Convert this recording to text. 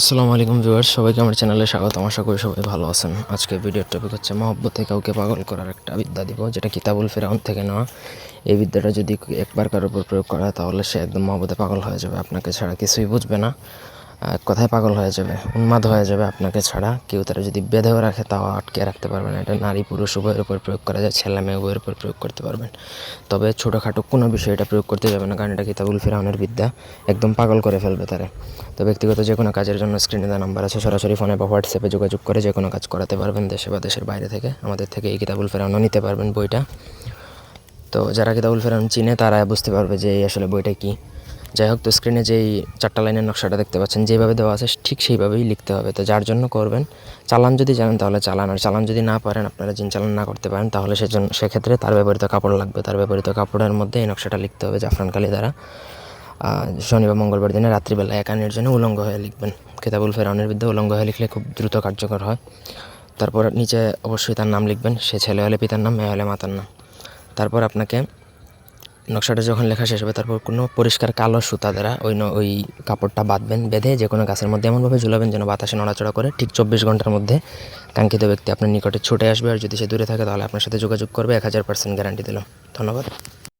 আসসালামু আলাইকুম ভিউয়ার সবাইকে আমার চ্যানেলে স্বাগত আশা করি সবাই ভালো আছেন। আজকে ভিডিওর টপিক হচ্ছে মহব্বতে কাউকে পাগল করার একটা বিদ্যা দিব, যেটা কিতাবুল ফেরাউন থেকে নেওয়া। এই বিদ্যাটা যদি একবার কারোর উপর প্রয়োগ করা তাহলে সে একদম মহব্বতে পাগল হয়ে যাবে। আপনাকে ছাড়া কিছুই বুঝবে না। কথায় পাগল হয়ে যাবে, উন্মাদ হয়ে যাবে আপনাকে ছাড়া। কেউ তারা যদি বেঁধেও রাখে, তাও আটকে রাখতে পারবেন এটা নারী পুরুষ উভয়ের উপর প্রয়োগ করা যায়, ছেলে মেয়ে উভয়ের উপর প্রয়োগ করতে পারবেন। তবে ছোটোখাটো কোনো বিষয়ে এটা প্রয়োগ করতে যাবে না। কারণ এটা কিতাবুল ফেরাউনের বিদ্যা? একদম পাগল করে ফেলবে তারা। তো ব্যক্তিগত যে কোনো কাজের জন্য স্ক্রিনে দেওয়া নাম্বার আছে। সরাসরি ফোনে বা হোয়াটসঅ্যাপে যোগাযোগ করে যে কোনো কাজ করাতে পারবেন দেশে বা দেশের বাইরে থেকে। আমাদের থেকে এই কিতাবুল ফেরাউনও নিতে পারবেন বইটা। তো যারা কিতাবুল ফেরাউন চিনে, তারা বুঝতে পারবে যে আসলে বইটা কি। যাই হোক, তো স্ক্রিনে যেই চারটা লাইনের নকশাটা দেখতে পাচ্ছেন, যেভাবে দেওয়া আছে ঠিক সেইভাবেই লিখতে হবে। তো যার জন্য করবেন, চালান যদি জানেন তাহলে চালান, আর চালান যদি না পারেন, আপনারা জিন চালান না করতে পারেন, তাহলে সেজন্য সেক্ষেত্রে তার ব্যবহৃত কাপড় লাগবে। তার ব্যবহৃত কাপড়ের মধ্যে এই নকশাটা লিখতে হবে জাফরান কালি দ্বারা। শনি বা মঙ্গলবার দিনে রাত্রিবেলা একানের জন্য উলঙ্গ হয়ে লিখবেন। কিতাবুল ফেরাউনের বিরুদ্ধে উলঙ্গ হয়ে লিখলে খুব দ্রুত কার্যকর হয়। তারপর নিচে অবশ্যই তার নাম লিখবেন, সে ছেলে হলে পিতার নাম, মেয়ে হলে মাতার নাম। তারপর আপনাকে নকশাটা যখন লেখা শেষ হবে, তারপর কোনো পরিষ্কার কালো সুতা দ্বারা ওই ওই কাপড়টা বাঁধবেন, বেঁধে যে কোনো গাছের মধ্যে এমনভাবে ঝুলাবেন যেন বাতাসে নড়াচড়া করে ঠিক চব্বিশ ঘণ্টার মধ্যে কাঙ্ক্ষিত ব্যক্তি আপনার নিকটে ছুটে আসবে। আর যদি সে দূরে থাকে, তাহলে আপনার সাথে যোগাযোগ করবে। এক হাজার পার্সেন্ট গ্যারান্টি দিল ধন্যবাদ।